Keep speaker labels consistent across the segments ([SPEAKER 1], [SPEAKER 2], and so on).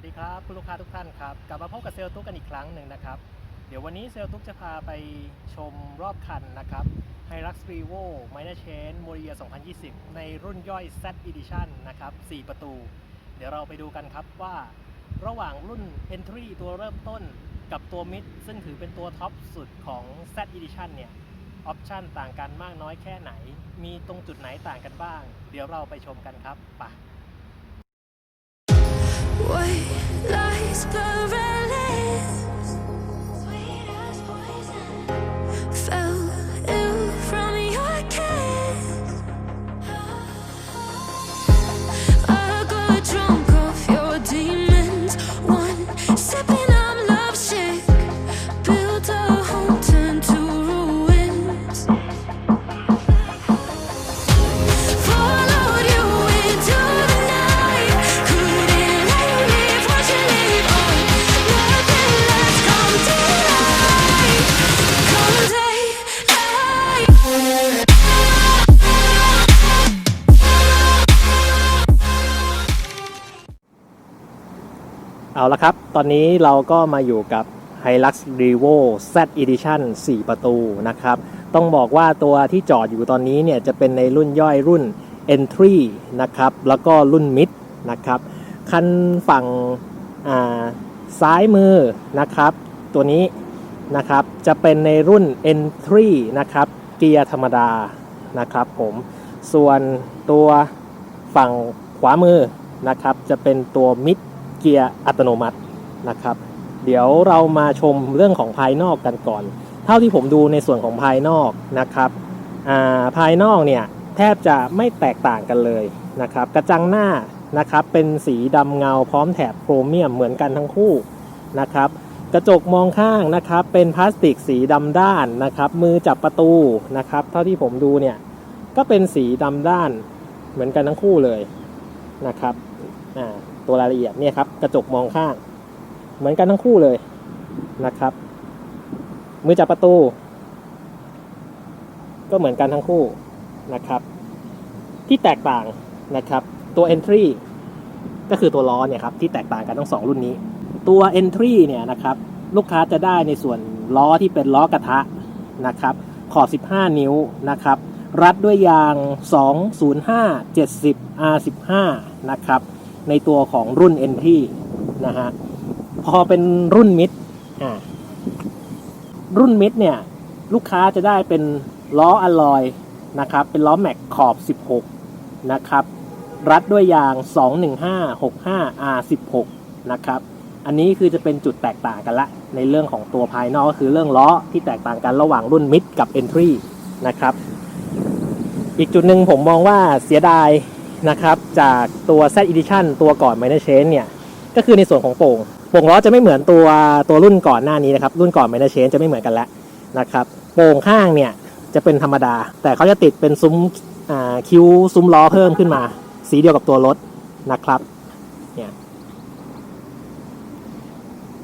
[SPEAKER 1] วัสดีครับคุณลูกค้าทุกท่านครับกลับมาพบกับเซลล์ตุ๊กกันอีกครั้งหนึ่งนะครับ เดี๋ยววันนี้เซลล์ตุ๊กจะพาไปชมรอบคันนะครับ Hilux Revo Minor Change m o r i a 2020 ในรุ่นย่อย Z Edition นะครับ 4 ประตู เดี๋ยวเราไปดูกันครับว่า ระหว่างรุ่น Entry ตัวเริ่มต้นกับตัว Mid ซึ่งถือเป็นตัวท็อปสุดของ Z Edition เนี่ยออปชันต่างกันมากน้อยแค่ไหน มีตรงจุดไหนต่างกันบ้าง เดี๋ยวเราไปชมกันครับไป
[SPEAKER 2] What lies
[SPEAKER 1] buried ละครับ ตอนนี้เราก็มาอยู่กับ Hilux Revo Z Edition 4 ประตูนะครับ ต้องบอกว่าตัวที่จอดอยู่ตอนนี้เนี่ยจะเป็นในรุ่นย่อยรุ่น Entry นะครับ แล้วก็รุ่น Mid นะครับ คันฝั่งซ้ายมือนะครับ ตัวนี้นะครับ จะเป็นในรุ่น Entry นะครับ เกียร์ธรรมดานะครับผม ส่วนตัวฝั่งขวามือนะครับ จะเป็นตัว Mid เกียร์อัตโนมัตินะครับ เดี๋ยวเรามาชมเรื่องของภายนอกกันก่อน เท่าที่ผมดูในส่วนของภายนอกนะครับาภายนอกเนี่ยแทบจะไม่แตกต่างกันเลยนะครับ กระจังหน้านะครับเป็นสีดำเงาพร้อมแถบโครเมียมเหมือนกันทั้งคู่นะครับกระจกมองข้างนะครับเป็นพลาสติกสีดำด้านนะครับมือจับประตูนะครับ เท่าที่ผมดูเนี่ยก็เป็นสีดำด้านเหมือนกันทั้งคู่เลยนะครับอ่า ตัวรายละเอียดเนี่ยครับกระจกมองข้าง เหมือนกันทั้งคู่เลยนะครับ มือจับประตู ก็เหมือนกันทั้งคู่นะครับ ที่แตกต่างนะครับ ตัว entry ก็คือตัวล้อเนี่ยครับที่แตกต่างกันทั้งสองรุ่นนี้ ตัว entry เนี่ยนะครับลูกค้าจะได้ในส่วนล้อที่เป็นล้อกระทะนะครับ ขอบ 15 นิ้วนะครับ รัดด้วยยาง 205 70 R15 นะครับ ในตัวของรุ่น Entry นะฮะพอเป็นรุ่นมิดอ่ารุ่นมิดเนี่ย ลูกค้าจะได้เป็นล้ออลลอยนะครับ เป็นล้อแม็กขอบ 16 นะครับ รัดด้วยยาง 215 65 R16 นะครับ อันนี้คือจะเป็นจุดแตกต่างกันละ ในเรื่องของตัวภายนอกก็คือเรื่องล้อที่แตกต่างกันระหว่างรุ่นมิดกับ Entry นะครับ อีกจุดหนึ่งผมมองว่าเสียดาย นะครับจากตัว Z Edition ตัวก่อน Minor Change เนี่ยก็คือในส่วนของโป่งโป่งล้อจะไม่เหมือนตัวตัวรุ่นก่อนหน้านี้นะครับรุ่นก่อน Minor Change จะไม่เหมือนกันแล้วนะครับโป่งข้างเนี่ยจะเป็นธรรมดา แต่เขาจะติดเป็นซุ้มคิ้วซุ้มล้อเพิ่มขึ้นมา สีเดียวกับตัวรถนะครับเนี่ย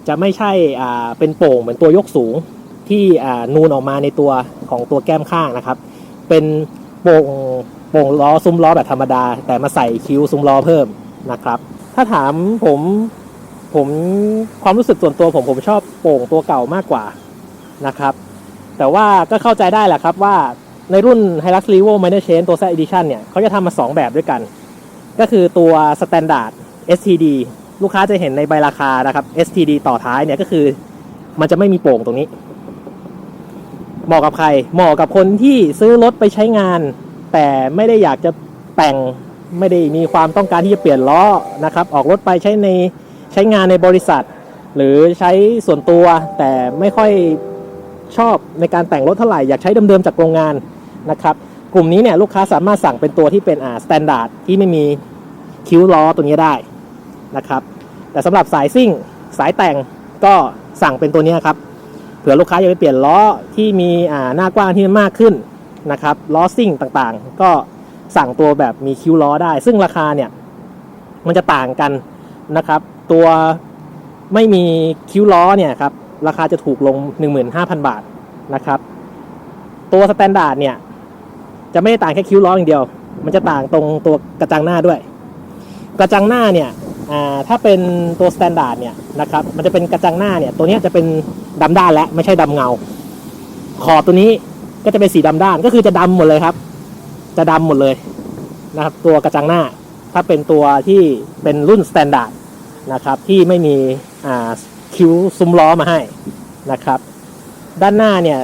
[SPEAKER 1] จะไม่ใช่เป็นโป่งเหมือนตัวยกสูงที่นูนออกมาในตัวของตัวแก้มข้างนะครับ เป็นโป่ง โป่งล้อซุ้มล้อแบบธรรมดา แต่มาใส่คิ้วซุ้มล้อเพิ่มนะครับ ถ้าถามผมผมความรู้สึกส่วนตัวผมผมชอบโป่งตัวเก่ามากกว่านะครับ แต่ว่าก็เข้าใจได้แหละครับว่าในรุ่น Hilux Revo Minor Chain ตัว Z Edition เนี่ยเขาจะทำมา 2 แบบด้วยกัน ก็คือตัว Standard STD ลูกค้าจะเห็นในใบราคานะครับ STD ต่อท้ายเนี่ยก็คือ มันจะไม่มีโป่งตรงนี้ เหมาะกับใคร เหมาะกับคนที่ซื้อรถไปใช้งาน แต่ไม่ได้อยากจะแต่งไม่ได้มีความต้องการที่จะเปลี่ยนล้อนะครับ ออกรถไปใช้ในใช้งานในบริษัท หรือใช้ส่วนตัว แต่ไม่ค่อยชอบในการแต่งรถเท่าไหร่ อยากใช้เดิมๆจากโรงงานนะครับ กลุ่มนี้เนี่ยลูกค้าสามารถสั่งเป็นตัวที่เป็นอ่าสแตนดาร์ดที่ไม่มีคิ้วล้อตัวนี้ได้นะครับ แต่สำหรับสายซิ่งสายแต่งก็สั่งเป็นตัวนี้ครับเผื่อลูกค้าอยากไปเปลี่ยนล้อที่มีอ่าหน้ากว้างที่มันมากขึ้น นะครับล้อซิ่งต่างๆ ก็สั่งตัวแบบมีคิ้วล้อได้ ซึ่งราคาเนี่ยมันจะต่างกันนะครับ ตัวไม่มีคิ้วล้อเนี่ยครับราคาจะถูกลง 15,000 บาทนะครับ ตัวสแตนดาร์ดเนี่ยจะไม่ได้ต่างแค่คิ้วล้ออย่างเดียว มันจะต่างตรงตัวกระจังหน้าด้วย กระจังหน้าเนี่ยถ้าเป็นตัวสแตนดาร์ดเนี่ยนะครับมันจะเป็นกระจังหน้าเนี่ยตัวนี้จะเป็นดำด้านและไม่ใช่ดำเงา ขอบตัวนี้ ก็จะเป็นสีดำด้านก็คือจะดำหมดเลยครับ จะดำหมดเลยนะครับ ตัวกระจังหน้าถ้าเป็นตัวที่เป็นรุ่นสแตนดาร์ดนะครับ ที่ไม่มีคิ้วซุ้มล้อมาให้นะครับ ด้านหน้าเนี่ย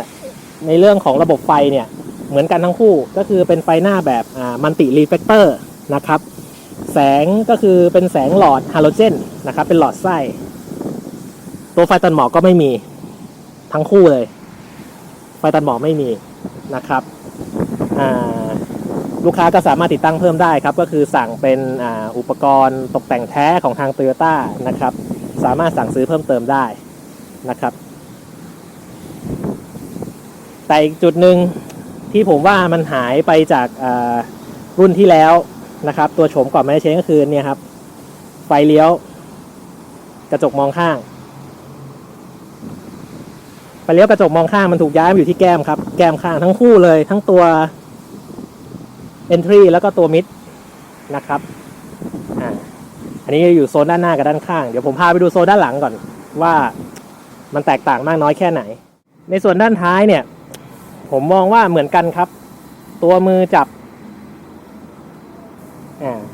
[SPEAKER 1] ในเรื่องของระบบไฟเนี่ยเหมือนกันทั้งคู่ก็คือเป็นไฟหน้าแบบมันติรีเฟกเตอร์นะครับ แสงก็คือเป็นแสงหลอดฮาโลเจนนะครับ เป็นหลอดไส้ตัวไฟตัดหมอกก็ไม่มีทั้งคู่เลย ไฟตัดหมอกไม่มี นะครับลูกค้าก็สามารถติดตั้งเพิ่มได้ครับ ก็คือสั่งเป็นอ,อุปกรณ์ตกแต่งแท้ของทาง t o y ยต้านะครับ สามารถสั่งซื้อเพิ่มเติมได้นะครับ แต่อีกจุดหนึ่งที่ผมว่ามันหายไปจากรุ่นที่แล้วนะครับ ตัวโฉมก่อนไม่ได้ใช้ก็คือเนี่ยครับ ไฟเลี้ยว กระจกมองข้าง ไฟเลี้ยวกระจกมองข้างมันถูกย้ายมาอยู่ที่แก้มครับ แก้มข้างทั้งคู่เลย ทั้งตัว entry แล้วก็ตัว mid นะครับอ่าอันนี้อยู่โซนด้านหน้ากับด้านข้าง เดี๋ยวผมพาไปดูโซนด้านหลังก่อนว่ามันแตกต่างมากน้อยแค่ไหน ในส่วนด้านท้ายเนี่ย ผมมองว่าเหมือนกันครับ ตัวมือจับ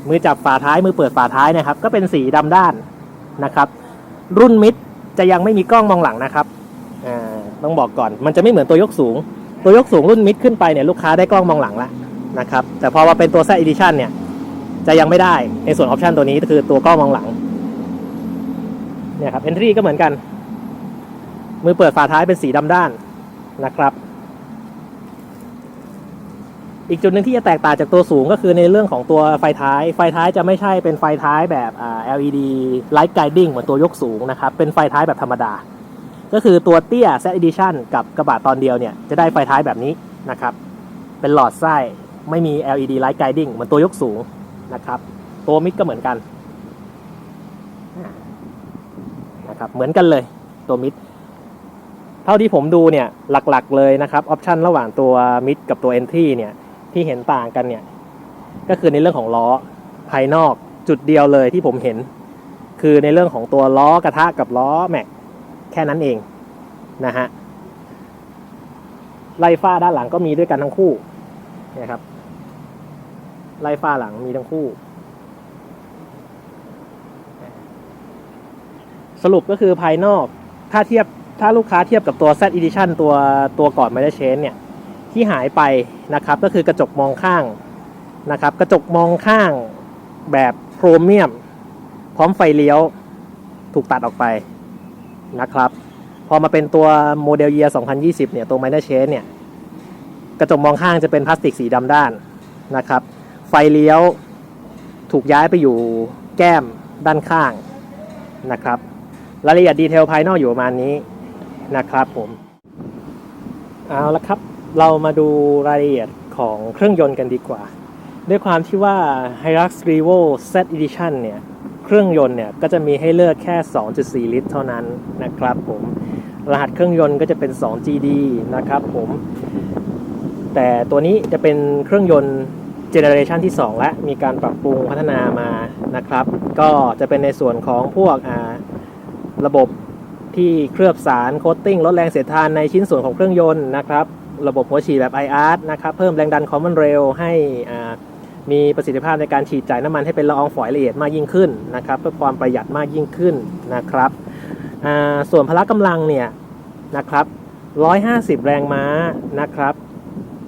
[SPEAKER 1] มือจับฝาท้ายมือเปิดฝาท้ายนะครับ ก็เป็นสีดำด้านนะครับ รุ่นมิดจะยังไม่มีกล้องมองหลังนะครับ ต้องบอกก่อน มันจะไม่เหมือนตัวยกสูง ตัวยกสูงรุ่นมิดขึ้นไปเนี่ยลูกค้าได้กล้องมองหลังแล้วนะครับ แต่พอมาเป็นตัว Z Edition เนี่ย จะยังไม่ได้ในส่วนออปชันตัวนี้คือตัวกล้องมองหลัง เนี่ยครับ Entry ก็เหมือนกัน มือเปิดฝาท้ายเป็นสีดำด้านนะครับ อีกจุดหนึ่งที่จะแตกต่างจากตัวสูงก็คือในเรื่องของตัวไฟท้าย ไฟท้ายจะไม่ใช่เป็นไฟท้ายแบบอ่า LED Light Guiding เหมือนตัวยกสูงนะครับ เป็นไฟท้ายแบบธรรมดา ก็คือตัวเตี้ย Z Edition กับกระบะตอนเดียวเนี่ย จะได้ไฟท้ายแบบนี้นะครับ เป็นหลอดไส้ไม่มี LED Light Guiding เหมือนตัวยกสูงนะครับ ตัวมิดก็เหมือนกันนะครับเหมือนกันเลยตัวมิดเท่าที่ผมดูเนี่ยหลักๆเลยนะครับออปชันระหว่างตัวมิดกับตัว Entry เนี่ยที่เห็นต่างกันเนี่ยก็คือในเรื่องของล้อภายนอกจุดเดียวเลยที่ผมเห็น คือในเรื่องของตัวล้อกระทะกับล้อแม็ก แค่นั้นเองนะฮะไล่ฟ้าด้านหลังก็มีด้วยกันทั้งคู่นะครับไล่ฟ้าหลังมีทั้งคู่ สรุปก็คือภายนอกถ้าเทียบถ้าลูกค้าเทียบกับตัว Z Edition ตัวตัวก่อนไม่ได้เชนเนี่ยที่หายไปนะครับก็คือกระจกมองข้างนะครับ กระจกมองข้างแบบโครเมียม พร้อมไฟเลี้ยวถูกตัดออกไป นะครับ พอมาเป็นตัวโมเดลเยีย2020 เนี่ย ตัว Minor Change เนี่ย กระจกมองข้างจะเป็นพลาสติกสีดำด้านนะครับ ไฟเลี้ยวถูกย้ายไปอยู่แก้มด้านข้างนะครับรายละเอียดดีเทลภายนอกอยู่ประมาณนี้นะครับผมเอาละครับ เรามาดูรายละเอียดของเครื่องยนต์กันดีกว่า ด้วยความที่ว่า Hilux Revo Z Edition เนี่ย เครื่องยนต์เนี่ยก็จะมีให้เลือกแค่ 2.4 ลิตร เท่านั้นนะครับผมรหัสเครื่องยนต์ก็จะเป็น 2GD นะครับผมแต่ตัวนี้จะเป็นเครื่องยนต์เจเนอเรชันที่ 2 และมีการปรับปรุงพัฒนามานะครับ ก็จะเป็นในส่วนของพวกอ่าระบบที่เคลือบสารโคตติ้งลดแรงเสียดทานในชิ้นส่วนของเครื่องยนต์นะครับ ระบบหัวฉีดแบบ IR นะครับ เพิ่มแรงดันคอมมอนเรลให้อ่า มีประสิทธิภาพในการฉีดจ่ายน้ำมันให้เป็นละอองฝอยละเอียดมากยิ่งขึ้นนะครับเพื่อความประหยัดมากยิ่งขึ้นนะครับส่วนพละกำลังเนี่ยนะครับ150 แรงม้านะครับ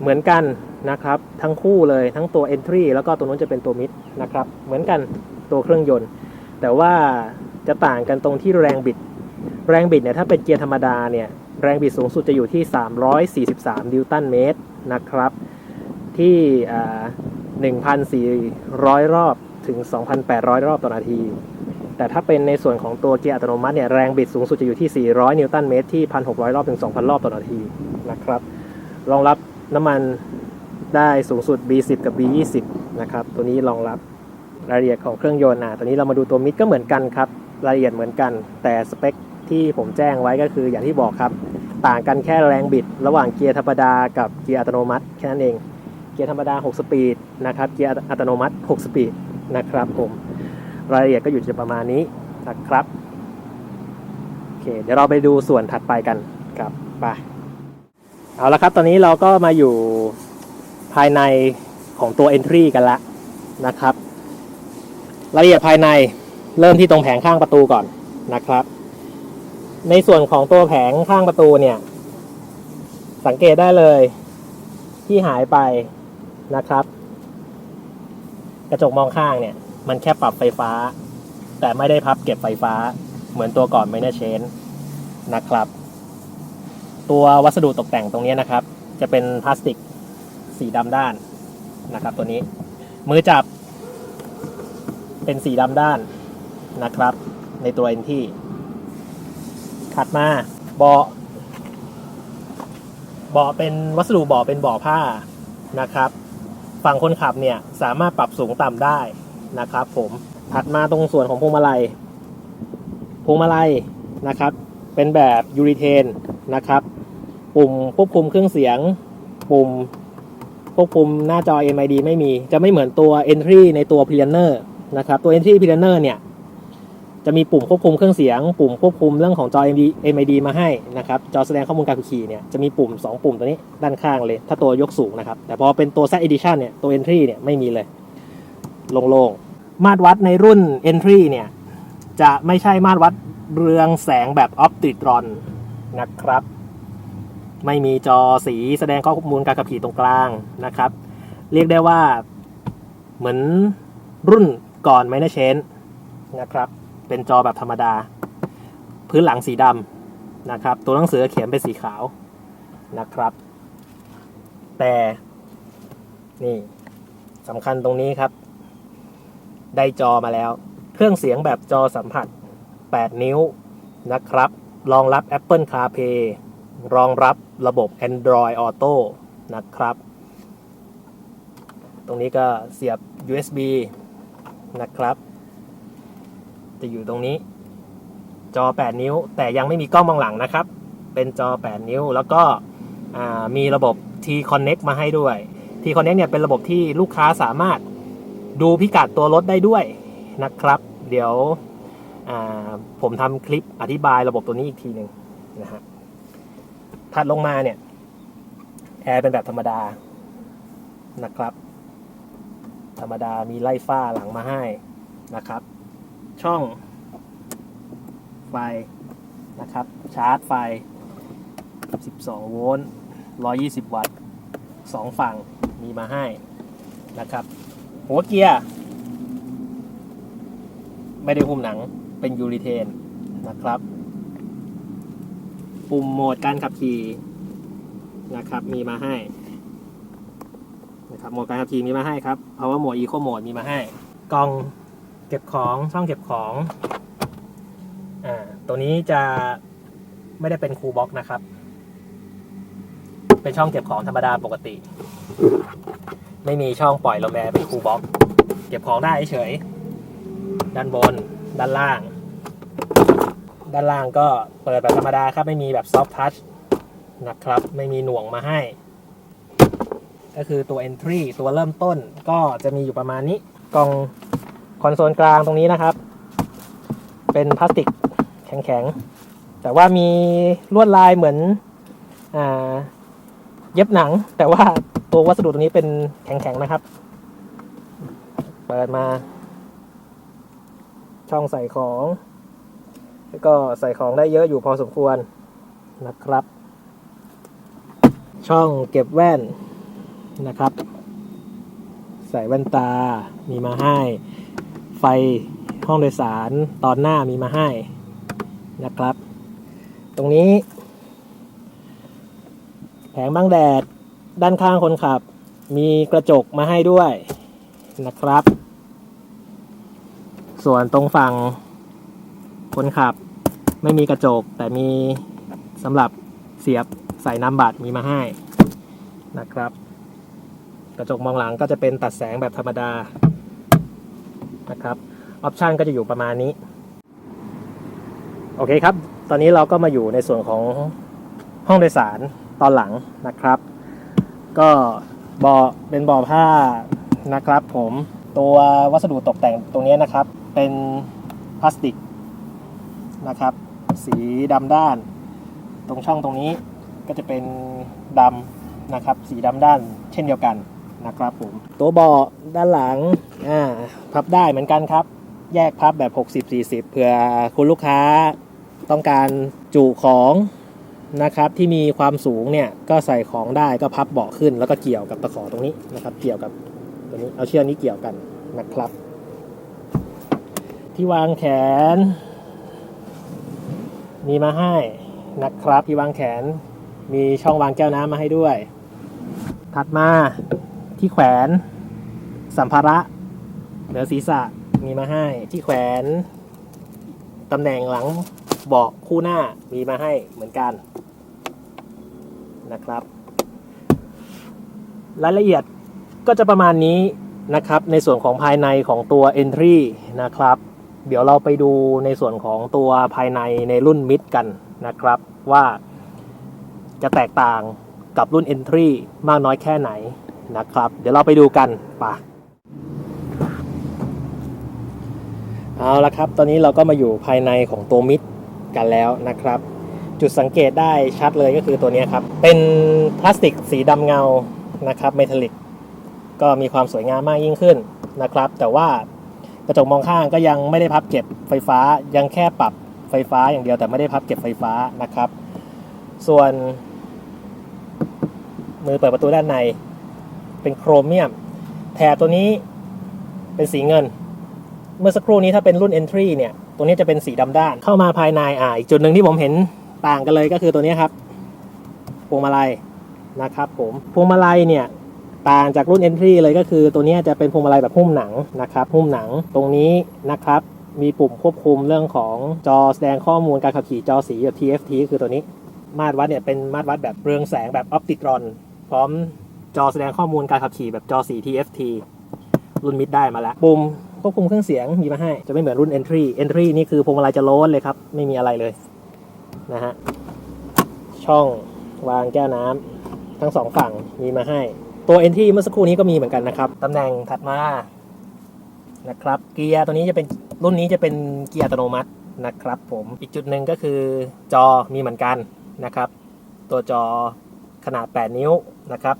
[SPEAKER 1] เหมือนกันนะครับทั้งคู่เลยทั้งตัว Entry แล้วก็ตัวนู้นจะเป็นตัว Mid นะครับเหมือนกันตัวเครื่องยนต์ แต่ว่าจะต่างกันตรงที่แรงบิด แรงบิดเนี่ยถ้าเป็นเกียร์ธรรมดาเนี่ยแรงบิดสูงสุดจะอยู่ที่ 343 นิวตันเมตรนะครับ ที่ 1,400 รอบถึง 2,800 รอบต่อนาที แต่ถ้าเป็นในส่วนของตัวเกียร์อัตโนมัติเนี่ยแรงบิดสูงสุดจะอยู่ที่ 400 นิวตันเมตรที่ 1,600 รอบถึง 2,000 รอบต่อนาทีนะครับรองรับน้ำมันได้สูงสุด B10 กับ B20 นะครับ ตัวนี้รองรับรายละเอียดของเครื่องยนต์อะตัวนี้เรามาดูตัวมิดก็เหมือนกันครับ รายละเอียดเหมือนกัน แต่สเปคที่ผมแจ้งไว้ก็คืออย่างที่บอกครับ ต่างกันแค่แรงบิด ระหว่างเกียร์ธรรมดากับเกียร์อัตโนมัติแค่นั้นเอง กียร์ธรรมดา 6 สปีดนะครับ เกียร์อัตโนมัติ 6 สปีดนะครับผมรายละเอียดก็อยู่จะประมาณนี้นะครับโอเคเดี๋ยวเราไปดูส่วนถัดไปกันครับไปเอาละครับ ตอนนี้เราก็มาอยู่ภายในของตัว Entry กันละนะครับ รายละเอียดภายในเริ่มที่ตรงแผงข้างประตูก่อนนะครับ ในส่วนของตัวแผงข้างประตูเนี่ย สังเกตได้เลยที่หายไป นะครับ กระจกมองข้างเนี่ย มันแค่ปรับไฟฟ้า แต่ไม่ได้พับเก็บไฟฟ้า เหมือนตัวก่อนไมเนเชนนะครับ ตัววัสดุตกแต่งตรงนี้นะครับ จะเป็นพลาสติกสีดำด้านนะครับ ตัวนี้มือจับเป็นสีดำด้านนะครับ ในตัวเอ็นที่ถัดมาเบาะเบาะเป็นวัสดุเบาะเป็นเบาะผ้านะครับ ฝั่งคนขับเนี่ยสามารถปรับสูงต่ำได้นะครับ ผมถัดมาตรงส่วนของพวงมาลัยพวงมาลัยนะครับ เป็นแบบยูริเทนนะครับปุ่มควบคุมเครื่องเสียง ปุ่มควบคุมหน้าจอ MID ไม่มี จะไม่เหมือนตัว Entry ในตัว p l a n n e r นะครับ ตัว Entry p l a n n e r เนี่ย จะมีปุ่มควบคุมเครื่องเสียง ปุ่มควบคุมเรื่องของจอ MID, MID มาให้นะครับจอแสดงข้อมูลการขับขี่เนี่ยจะมีปุ่ม 2 ปุ่มตัวนี้ด้านข้างเลย ถ้าตัวยกสูงนะครับ แต่พอเป็นตัว Z Edition เนี่ยตัว Entry เนี่ยไม่มีเลยโล่งๆ มาตรวัดในรุ่น Entry เนี่ยจะไม่ใช่มาตรวัดเรืองแสงแบบ Optitron นะครับ ไม่มีจอสีแสดงข้อมูลการขับขี่ตรงกลางนะครับ เรียกได้ว่าเหมือนรุ่นก่อนไมเนเชนนะครับ เป็นจอแบบธรรมดา พื้นหลังสีดำนะครับ ตัวหนังสือเขียนเป็นสีขาวนะครับ แต่นี่สำคัญตรงนี้ครับ ได้จอมาแล้ว เครื่องเสียงแบบจอสัมผัส 8 นิ้วนะครับ รองรับ Apple CarPlay รองรับระบบ Android Auto นะครับ ตรงนี้ก็เสียบ USB นะครับ จะอยู่ตรงนี้ จอ 8 นิ้ว แต่ยังไม่มีกล้องมองหลังนะครับ เป็นจอ 8 นิ้ว แล้วก็มีระบบ T Connect มาให้ด้วย T Connect เนี่ยเป็นระบบที่ลูกค้าสามารถดูพิกัดตัวรถได้ด้วยนะครับ เดี๋ยวผมทำคลิปอธิบายระบบตัวนี้อีกทีหนึ่งนะฮะถัดลงมาเนี่ยแอร์เป็นแบบธรรมดานะครับ ธรรมดามีไล่ฝ้าหลังมาให้นะครับ ช่องไฟนะครับ ชาร์จไฟ 12 โวลต์ 120 วัตต์สองฝั่งมีมาให้นะครับ หัวเกียร์ ไม่ได้หุ้มหนังเป็นยูริเทนนะครับ ปุ่มโหมดการขับขี่นะครับมีมาให้นะครับโหมดการขับขี่มีมาให้ครับ power mode eco mode มีมาให้กล่อง เก็บของช่องเก็บของอ่าตัวนี้จะไม่ได้เป็นคูลบ็อกนะครับ เป็นช่องเก็บของธรรมดาปกติ ไม่มีช่องปล่อยลมแอร์เป็นคูลบ็อกเก็บของได้เฉย ด้านบน ด้านล่าง ด้านล่างก็เปิดแบบธรรมดาครับ ไม่มีแบบซอฟท์ทัชนะครับ ไม่มีหน่วงมาให้ ก็คือตัว Entry ตัวเริ่มต้นก็จะมีอยู่ประมาณนี้กล่อง คอนโซลกลางตรงนี้นะครับ เป็นพลาสติกแข็งๆ แต่ว่ามีลวดลายเหมือนอ่าเย็บหนัง แต่ว่าตัววัสดุตรงนี้เป็นแข็งๆนะครับ เปิดมา ช่องใส่ของ แล้วก็ใส่ของได้เยอะอยู่พอสมควรนะครับ ช่องเก็บแว่นนะครับ ใส่แว่นตามีมาให้ ไฟห้องโดยสารตอนหน้ามีมาให้นะครับ ตรงนี้ แผงบังแดดด้านข้างคนขับ มีกระจกมาให้ด้วยนะครับ ส่วนตรงฝั่งคนขับไม่มีกระจกแต่มีสำหรับเสียบใส่น้ำบัตรมีมาให้นะครับ กระจกมองหลังก็จะเป็นตัดแสงแบบธรรมดา นะครับออปชันก็จะอยู่ประมาณนี้ โอเคครับ ตอนนี้เราก็มาอยู่ในส่วนของห้องโดยสารตอนหลังนะครับ ก็บาะเป็นบาะผ้านะครับผมตัววัสดุตกแต่งตรงนี้นะครับ เป็นพลาสติกนะครับ สีดำด้าน ตรงช่องตรงนี้ก็จะเป็นดำนะครับ สีดำด้านเช่นเดียวกัน นะครับผมตัวเบาะด้านหลังอ่าพับได้เหมือนกันครับ แยกพับแบบ 60-40 เผื่อคุณลูกค้าต้องการจุของนะครับที่มีความสูงเนี่ยก็ใส่ของได้ก็พับเบาะขึ้น แล้วก็เกี่ยวกับตะขอตรงนี้นะครับ เกี่ยวกับตัวนี้เอาเชือกนี้เกี่ยวกันนะครับ ที่วางแขน มีมาให้นะครับ ที่วางแขนมีช่องวางแก้วน้ำมาให้ด้วย ถัดมา ที่แขวนสัมภาระเหนือศีรษะมีมาให้ที่แขวนตำแหน่งหลังเบาะคู่หน้ามีมาให้เหมือนกันนะครับ รายละเอียดก็จะประมาณนี้นะครับ ในส่วนของภายในของตัว Entry นะครับ เดี๋ยวเราไปดูในส่วนของตัวภายในในรุ่นมิดกันนะครับ ว่าจะแตกต่างกับรุ่น Entry มากน้อยแค่ไหน นะครับ เดี๋ยวเราไปดูกันป่ะเอาละครับ ตอนนี้เราก็มาอยู่ภายในของตัวมิดกันแล้วนะครับ จุดสังเกตได้ชัดเลยก็คือตัวนี้ครับ เป็นพลาสติกสีดำเงานะครับเมทัลลิกก็มีความสวยงามมากยิ่งขึ้นนะครับ แต่ว่ากระจกมองข้างก็ยังไม่ได้พับเก็บไฟฟ้ายังแค่ปรับไฟฟ้าอย่างเดียวแต่ไม่ได้พับเก็บไฟฟ้านะครับ ส่วน มือเปิดประตูด้านใน เป็นโครเมียม แถบตัวนี้เป็นสีเงิน เมื่อสักครู่นี้ถ้าเป็นรุ่น Entry เนี่ย ตัวนี้จะเป็นสีดำด้าน เข้ามาภายในอ่าอีกจุดหนึ่งที่ผมเห็นต่างกันเลยก็คือตัวนี้ครับพวงมาลัยนะครับผมพวงมาลัยเนี่ยต่างจากรุ่น Entry เลยก็คือตัวนี้จะเป็นพวงมาลัยแบบหุ้มหนังนะครับหุ้มหนังตรงนี้นะครับมีปุ่มควบคุมเรื่องของจอแสดงข้อมูลการขับขี่จอสีแบบ TFT คือตัวนี้ มาตรวัดเนี่ยเป็นมาตรวัดแบบเรืองแสงแบบออปติกรอน พร้อม จอแสดงข้อมูลการขับขี่แบบจอสี TFT รุ่นมิดได้มาแล้ว ปุ่มควบคุมเครื่องเสียงมีมาให้ จะไม่เหมือนรุ่น Entry Entry นี่คือพวงมาลัยจะโล้นเลยครับ ไม่มีอะไรเลยนะฮะ ช่องวางแก้วน้ำทั้งสองฝั่งมีมาให้ ตัว Entry เมื่อสักครู่นี้ก็มีเหมือนกันนะครับตำแหน่งถัดมานะครับเกียร์ตัวนี้จะเป็นรุ่นนี้จะเป็นเกียร์อัตโนมัตินะครับผมอีกจุดหนึ่งก็คือจอมีเหมือนกันนะครับ ตัวจอขนาด 8 นิ้วนะครับ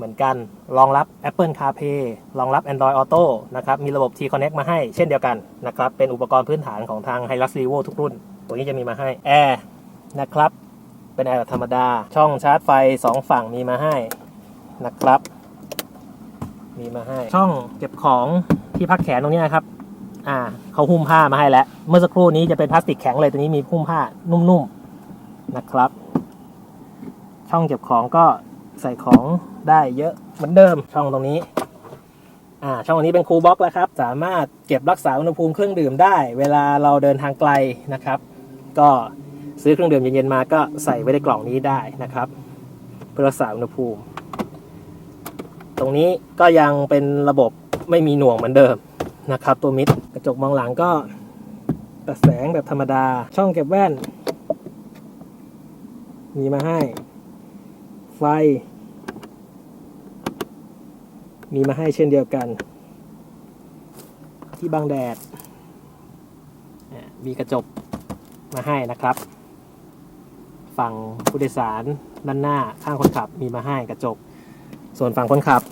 [SPEAKER 1] เหมือนกัน รองรับ Apple CarPlay รองรับ Android Auto นะครับ มีระบบ T-Connect มาให้เช่นเดียวกันนะครับ เป็นอุปกรณ์พื้นฐานของทาง Hilux Revo ทุกรุ่น ตัวนี้จะมีมาให้แอร์นะครับ เป็นแอร์แบบธรรมดา ช่องชาร์จไฟ 2 ฝั่งมีมาให้นะครับ มีมาให้ ช่องเก็บของที่พักแขนตรงนี้ยครับ อ่าเขาหุ้มผ้ามาให้แล้ว เมื่อสักครู่นี้จะเป็นพลาสติกแข็งเลย ตัวนี้มีหุ้มผ้านุ่มๆนะครับ ช่องเก็บของก็ ใส่ของได้เยอะเหมือนเดิมช่องตรงนี้อ่าช่องตรงนี้เป็นคูลบ็อกแล้วครับ สามารถเก็บรักษาอุณหภูมิเครื่องดื่มได้ เวลาเราเดินทางไกลนะครับ ก็ซื้อเครื่องดื่มเย็นๆมาก็ใส่ไว้ในกล่องนี้ได้นะครับ เพื่อรักษาอุณหภูมิ ตรงนี้ก็ยังเป็นระบบไม่มีหน่วงเหมือนเดิมนะครับ ตัวมิดกระจกมองหลังก็ตัดแสงแบบธรรมดา ช่องเก็บแว่น มีมาให้ ไฟ มีมาให้เช่นเดียวกัน ที่บังแดด มีกระจกมาให้นะครับ ฝั่งผู้โดยสารด้านหน้าข้างคนขับมีมาให้กระจก ส่วนฝั่งคนขับ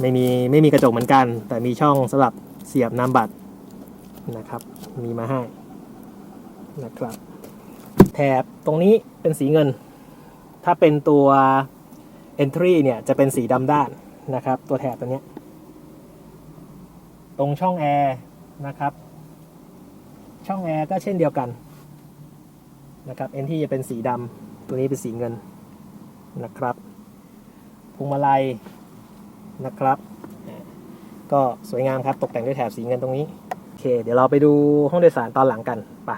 [SPEAKER 1] ไม่มีไม่มีกระจกเหมือนกัน แต่มีช่องสำหรับเสียบน้ำบัตรนะครับ มีมาให้นะครับ แถบตรงนี้เป็นสีเงิน ถ้าเป็นตัว entry เนี่ยจะเป็นสีดำด้าน นะครับ ตัวแถบตัวนี้ ตรงช่องแอร์นะครับ ช่องแอร์ก็เช่นเดียวกันนะครับ entry จะเป็นสีดำตัวนี้เป็นสีเงินนะครับพวงมาลัยนะครับ ก็สวยงามครับตกแต่งด้วยแถบสีเงินตรงนี้โอเค เดี๋ยวเราไปดูห้องโดยสารตอนหลังกันป่ะ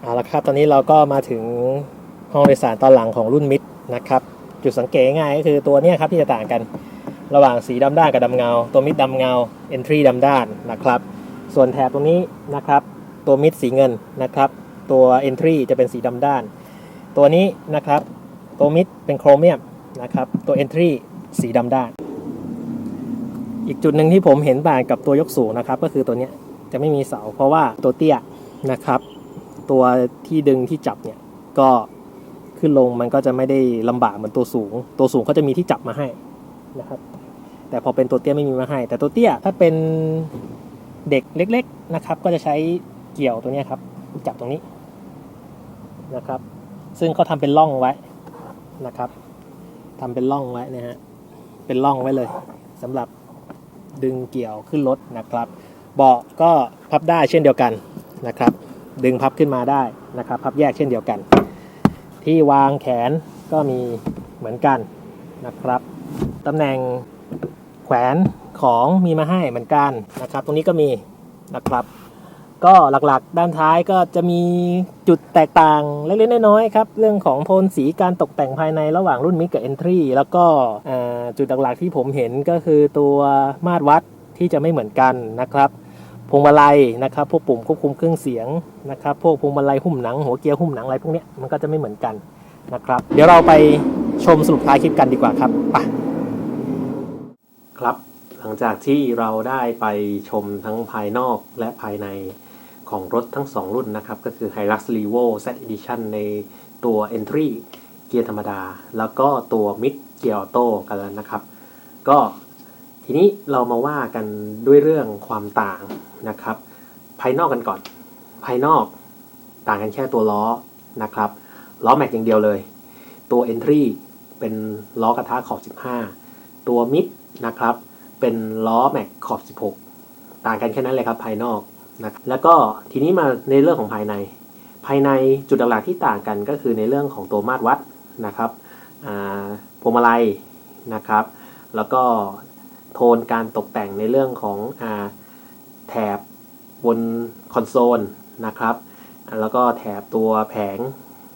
[SPEAKER 1] เอาละครับตอนนี้เราก็มาถึงห้องโดยสารตอนหลังของรุ่นมิด นะครับ จุดสังเกตง่ายก็คือตัวนี้ครับที่จะต่างกันระหว่างสีดำด้านกับดำเงา ตัวมิดดำเงา entry ดำด้านนะครับ ส่วนแถบตรงนี้นะครับ ตัวมิดสีเงินนะครับ ตัว entry จะเป็นสีดำด้าน ตัวนี้นะครับ ตัวมิดเป็นโครเมียมนะครับ ตัว Entry สีดำด้าน อีกจุดหนึ่งที่ผมเห็นต่างกับตัวยกสูงนะครับ ก็คือตัวนี้จะไม่มีเสา เพราะว่าตัวเตี้ยนะครับ ตัวที่ดึงที่จับเนี่ยก็ ขึ้นลงมันก็จะไม่ได้ลำบากเหมือนตัวสูง ตัวสูงเขาจะมีที่จับมาให้นะครับ แต่พอเป็นตัวเตี้ยไม่มีมาให้ แต่ตัวเตี้ยถ้าเป็นเด็กเล็ก ๆนะครับ ก็จะใช้เกี่ยวตัวนี้ครับ จับตรงนี้นะครับ ซึ่งเขาทำเป็นร่องไว้นะครับทำเป็นร่องไว้นะฮะเป็นร่องไว้เลยสำหรับดึงเกี่ยวขึ้นรถนะครับ เบาะก็พับได้เช่นเดียวกันนะครับ ดึงพับขึ้นมาได้นะครับ พับแยกเช่นเดียวกัน ที่วางแขนก็มีเหมือนกันนะครับตำแหน่งแขวนของมีมาให้เหมือนกันนะครับ ตรงนี้ก็มีนะครับ ก็หลักๆด้านท้ายก็จะมีจุดแตกต่างเล็กๆน้อยๆครับ เรื่องของโทนสีการตกแต่งภายในระหว่างรุ่นมิกกับ Entry แล้วก็จุดหลักๆที่ผมเห็นก็คือตัวมาตรวัดที่จะไม่เหมือนกันนะครับ วงมาลัยนะครับ พวกปุ่มควบคุมเครื่องเสียงนะครับ พวกพวงมาลัยหุ้มหนังหัวเกียร์หุ้มหนังอะไรพวกนี้มันก็จะไม่เหมือนกันนะครับ เดี๋ยวเราไปชมสรุปท้ายคลิปกันดีกว่าครับไปครับ หลังจากที่เราได้ไปชมทั้งภายนอกและภายในของรถทั้ง 2 รุ่นนะครับ ก็คือ Hilux Levo Z Edition ในตัว Entry เกียร์ธรรมดา แล้วก็ตัว Mid เกียร์ออโต้กันแล้วนะครับ ก็ ทีนี้เรามาว่ากันด้วยเรื่องความต่างนะครับ ภายนอกกันก่อน ภายนอกต่างกันแค่ตัวล้อนะครับ ล้อแม็กอย่างเดียวเลย ตัว Entry เป็นล้อกระทะขอบ 15 ตัว Mid นะครับ เป็นล้อแม็กขอบ 16 ต่างกันแค่นั้นเลยครับภายนอกนะครับแล้วก็ทีนี้มาในเรื่องของภายใน ภายในจุดหลักๆที่ต่างกันก็คือในเรื่องของตัวมาตรวัดนะครับพวงมาลัยนะครับ แล้วก็ โทนการตกแต่งในเรื่องของอแถบบนคอนโซลนะครับ แล้วก็แถบตัวแผง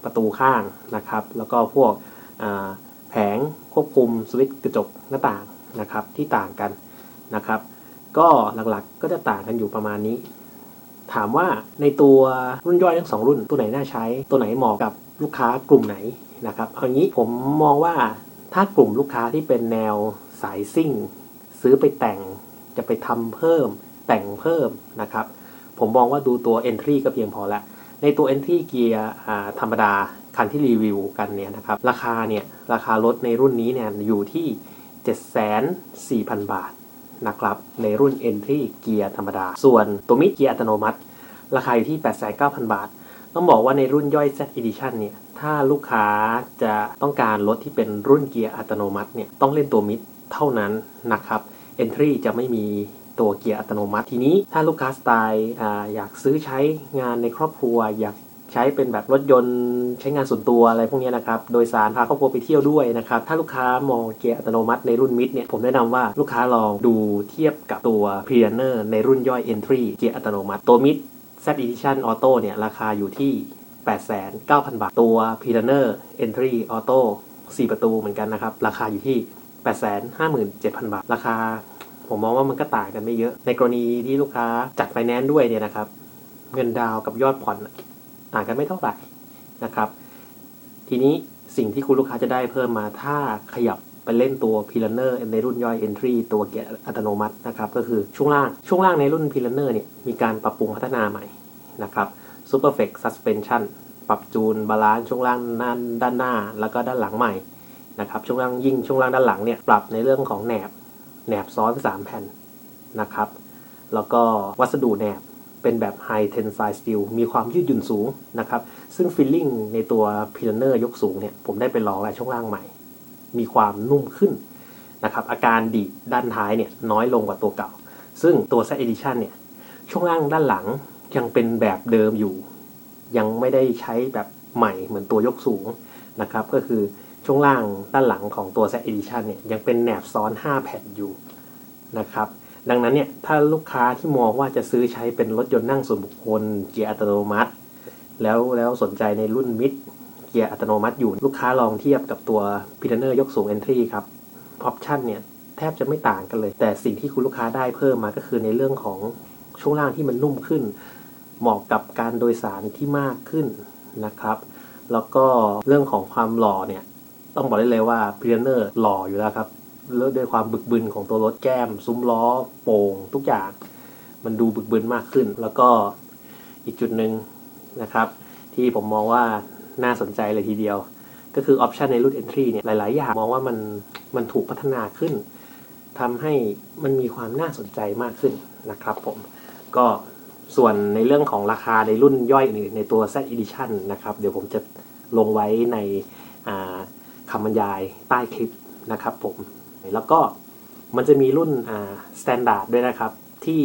[SPEAKER 1] ประตูข้างนะครับ แล้วก็พวกแผงควบคุมสวิตช์กระจกหน้าต่างนะครับที่ต่างกันนะครับ ก็หลักๆก็จะต่างกันอยู่ประมาณนี้ ถามว่าในตัวรุ่นย่อยทั้งสองรุ่นตัวไหนน่าใช้ ตัวไหนเหมาะกับลูกค้ากลุ่มไหนนะครับเอางี้ผมมองว่าถ้ากลุ่มลูกค้าที่เป็นแนวสายซิ่ง ซื้อไปแต่งจะไปทำเพิ่มแต่งเพิ่มนะครับ ผมมองว่าดูตัว Entry ก็เพียงพอละในตัว Entry เกียร์ธรรมดาคันที่รีวิวกันเนี่ยนะครับ ราคาเนี่ยราคารถในรุ่นนี้เนี่ยอยู่ที่ 7,4,000 บาทนะครับในรุ่น Entry เกียร์ธรรมดา ส่วนตัวมิดเกียร์อัตโนมัติ ราคาอยู่ที่ 89,000 บาท ต้องบอกว่าในรุ่นย่อย Z Edition เนี่ยถ้าลูกค้าจะต้องการรถที่เป็นรุ่นเกียร์อัตโนมัติเนี่ยต้องเล่นตัวมิด เท่านั้นนะครับ Entry จะไม่มีตัวเกียร์อัตโนมัติ ทีนี้ถ้าลูกค้าสไตล์อยากซื้อใช้งานในครอบครัว อยากใช้เป็นแบบรถยนต์ใช้งานส่วนตัวอะไรพวกนี้นะครับ โดยสารพาครอบครัวไปเที่ยวด้วยนะครับ ถ้าลูกค้ามองเกียร์อัตโนมัติในรุ่นมิดเนี่ย ผมแนะนำว่าลูกค้าลองดูเทียบกับตัว p r e n e r ในรุ่นย่อย Entry เกียร์อัตโนมัติ ตัวมิด Z Edition Auto เนี่ยราคาอยู่ที่ 89,000 บาท ตัว p r e n e r Entry Auto 4 ประตูเหมือนกันนะครับ ราคาอยู่ที่ 857,000 บาท ราคา ผมมองว่ามันก็ต่างกันไม่เยอะ ในกรณีที่ลูกค้าจัดไฟแนนซ์ด้วยเนี่ยนะครับ เงินดาวกับยอดผ่อนต่างกันไม่เท่าไหร่นะครับ ทีนี้สิ่งที่คุณลูกค้าจะได้เพิ่มมาถ้าขยับไปเล่นตัว p i l a n e r ในรุ่นย่อย Entry ตัวเกียร์อัตโนมัตินะครับ ก็คือช่วงล่างช่วงล่างในรุ่น p i l a n e r เนี่ยมีการปรับปรุงพัฒนาใหม่นะครับ Super Flex Suspension ปรับจูนบาลานซ์ช่วงล่างด้านด้านหน้า แล้วก็ด้านหลังใหม่ นะครับช่วงล่างยิ่งช่วงล่างด้านหลังเนี่ยปรับในเรื่องของแหนบแหนบซ้อน 3 แผ่นนะครับ แล้วก็วัสดุแหนบเป็นแบบ High Tensile Steel มีความยืดหยุ่นสูงนะครับ ซึ่งฟีลลิ่งในตัว p i l a n e r ยกสูงเนี่ยผมได้ไปลองแล้วช่วงล่างใหม่ มีความนุ่มขึ้นนะครับ อาการดีดด้านท้ายเนี่ยน้อยลงกว่าตัวเก่า ซึ่งตัว Z Edition เนี่ยช่วงล่างด้านหลังยังเป็นแบบเดิมอยู่ ยังไม่ได้ใช้แบบใหม่เหมือนตัวยกสูงนะครับ ก็คือ ช่วงล่างด้านหลังของตัว Z Edition เนี่ยยังเป็นแหนบซ้อน 5 แผ่นอยู่นะครับดังนั้นเนี่ยถ้าลูกค้าที่มองว่าจะซื้อใช้เป็นรถยนต์นั่งส่วนบุคคลเกียร์อัตโนมัติ แล้วแล้วสนใจในรุ่นมิดเกียร์อัตโนมัติอยู่ลูกค้าลองเทียบกับตัวพิทเนอร์ยกสูง Entry ครับออปชันเนี่ยแทบจะไม่ต่างกันเลย แต่สิ่งที่คุณลูกค้าได้เพิ่มมาก็คือในเรื่องของช่วงล่างที่มันนุ่มขึ้น เหมาะกับการโดยสารที่มากขึ้นนะครับ แล้วก็เรื่องของความหล่อเนี่ย ต้องบอกได้เลยว่าพรีเนอร์หล่ออยู่แล้วครับแล้วด้วยความบึกบึนของตัวรถแก้ม ซุ้มล้อโป่งทุกอย่าง มันดูบึกบึนมากขึ้น แล้วก็อีกจุดหนึ่งนะครับ ที่ผมมองว่าน่าสนใจเลยทีเดียว ก็คือออปชันในรุ่น Entry เนี่ยหลาย ๆ อย่างมองว่ามันมันถูกพัฒนาขึ้นทำให้มันมีความน่าสนใจมากขึ้นนะครับผมก็ส่วนในเรื่องของราคาในรุ่นย่อยอื่นในตัว Z Edition นะครับ เดี๋ยวผมจะลงไว้ในอ่า คำบรรยายใต้คลิปนะครับผม แล้วก็มันจะมีรุ่นอ่า Standard ด้วยนะครับ ที่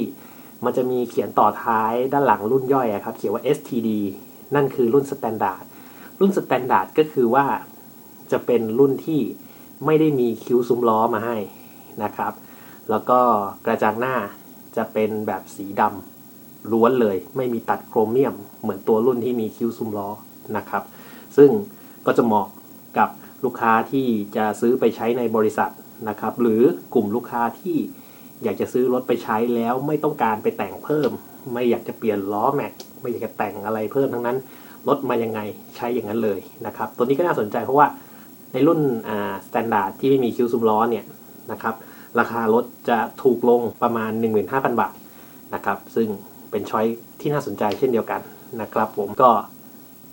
[SPEAKER 1] มันจะมีเขียนต่อท้ายด้านหลังรุ่นย่อยอะครับ เขียนว่า STD นั่นคือรุ่น Standard รุ่น Standard ก็คือว่าจะเป็นรุ่นที่ไม่ได้มีคิ้วซุ้มล้อมาให้นะครับ แล้วก็กระจังหน้าจะเป็นแบบสีดำล้วนเลย ไม่มีตัดโครเมียม เหมือนตัวรุ่นที่มีคิ้วซุ้มล้อนะครับ ซึ่งก็จะเหมาะกับ ลูกค้าที่จะซื้อไปใช้ในบริษัทนะครับ หรือกลุ่มลูกค้าที่อยากจะซื้อรถไปใช้แล้วไม่ต้องการไปแต่งเพิ่ม ไม่อยากจะเปลี่ยนล้อแม็กไม่อยากจะแต่งอะไรเพิ่มทั้งนั้นรถมายังไงใช้อย่างนั้นเลยนะครับ ตัวนี้ก็น่าสนใจเพราะว่าในรุ่นอ่าสแตนดาร์ดที่ไม่มีคิ้วซุ้มล้อเนี่ยนะครับราคารถจะถูกลงประมาณ 15,000 บาทนะครับซึ่งเป็นช้อยที่น่าสนใจเช่นเดียวกันนะครับ ผมก็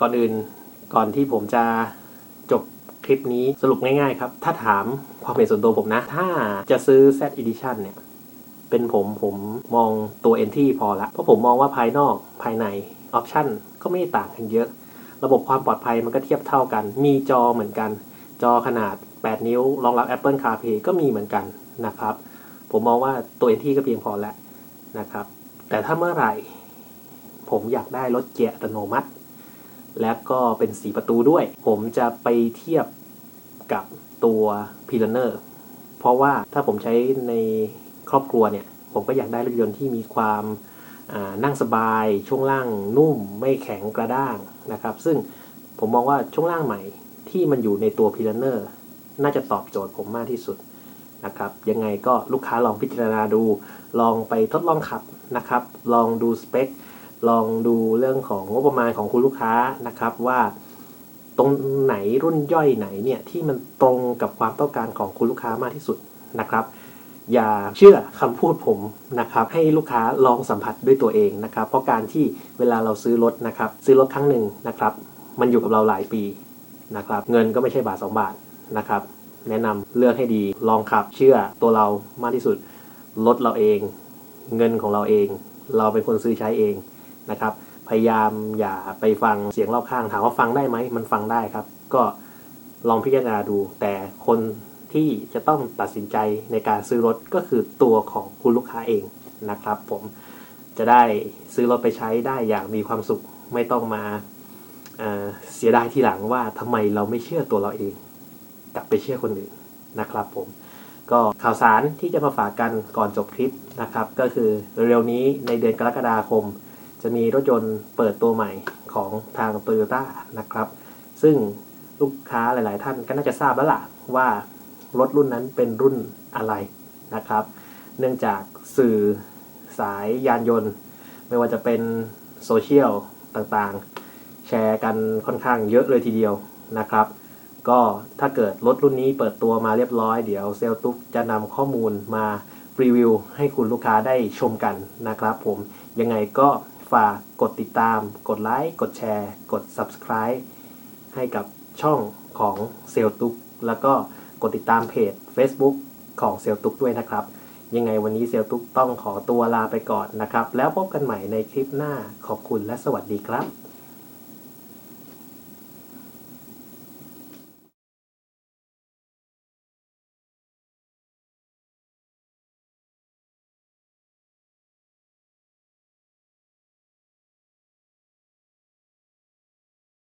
[SPEAKER 1] ก่อนอื่นก่อนที่ผมจะ คลิปนี้สรุปง่ายๆครับ ถ้าถามความเห็นส่วนตัวผมนะ ถ้าจะซื้อ Z Edition เนี่ย เป็นผมผมมองตัว Entry พอละ เพราะผมมองว่าภายนอกภายในออปชันก็ไม่ต่างกันเยอะ ระบบความปลอดภัยมันก็เทียบเท่ากัน มีจอเหมือนกัน จอขนาด 8 นิ้ว รองรับ Apple CarPlay ก็มีเหมือนกันนะครับ ผมมองว่าตัว Entry ก็เพียงพอแล้วนะครับ แต่ถ้าเมื่อไหร่ ผมอยากได้รถเกียร์อัตโนมัติ และก็เป็นสีประตูด้วย ผมจะไปเทียบกับตัว p i l a n e r เพราะว่าถ้าผมใช้ในครอบครัวเนี่ย ผมก็อยากได้รถยนต์ที่มีความานั่งสบาย ช่วงล่างนุ่มไม่แข็งกระด้างนะครับ ซึ่งผมมองว่าช่วงล่างใหม่ที่มันอยู่ในตัว p i l a n e r น่าจะตอบโจทย์ผมมากที่สุดนะครับ ยังไงก็ลูกค้าลองพิจารณาดู ลองไปทดลองขับนะครับ ลองดูสเปค ลองดูเรื่องของงบประมาณของคุณลูกค้านะครับว่าตรงไหนรุ่นย่อยไหนเนี่ยที่มันตรงกับความต้องการของคุณลูกค้ามากที่สุดนะครับ อย่าเชื่อคำพูดผมนะครับ ให้ลูกค้าลองสัมผัสด้วยตัวเองนะครับ เพราะการที่เวลาเราซื้อรถนะครับ ซื้อรถครั้งหนึ่งนะครับ มันอยู่กับเราหลายปีนะครับ เงินก็ไม่ใช่บาทสองบาทนะครับ แนะนำเลือกให้ดีลองขับเชื่อตัวเรามากที่สุดรถเราเอง เงินของเราเอง เราเป็นคนซื้อใช้เอง นะครับ พยายามอย่าไปฟังเสียงรอบข้างถามว่าฟังได้ไหมมันฟังได้ครับ ก็ลองพิจารณาดู แต่คนที่จะต้องตัดสินใจในการซื้อรถก็คือตัวของคุณลูกค้าเองนะครับ ผมจะได้ซื้อรถไปใช้ได้อย่างมีความสุขไม่ต้องมาเเสียดายทีหลังว่าทำไมเราไม่เชื่อตัวเราเอง กลับไปเชื่อคนอื่นนะครับ ผม ก็ข่าวสารที่จะมาฝากกันก่อนจบคลิปนะครับ ก็คือเร็วๆนี้ในเดือนกรกฎาคม จะมีรถยนต์เปิดตัวใหม่ของทาง t o y ยต้นะครับ ซึ่งลูกค้าหลาย ๆ ท่านก็น่าจะทราบแล้วล่ะว่ารถรุ่นนั้นเป็นรุ่นอะไรนะครับ เนื่องจากสื่อสายยานยนต์ ไม่ว่าจะเป็นโซเชียลต่างๆ แชร์กันค่อนข้างเยอะเลยทีเดียวนะครับ ก็ถ้าเกิดรถรุ่นนี้เปิดตัวมาเรียบร้อย เดี๋ยวเซลล์ตุ๊กจะนำข้อมูลมารีวิวให้คุณลูกค้าได้ชมกันนะครับผมยังไงก็ ฝากกดติดตาม กดไลค์ กดแชร์ กด Subscribe ให้กับช่องของเซลตุก แล้วก็กดติดตามเพจ Facebook ของเซลตุกด้วยนะครับ ยังไงวันนี้เซลตุกต้องขอตัวลาไปก่อนนะครับ แล้วพบกันใหม่ในคลิปหน้าขอบคุณและสวัสดีครับ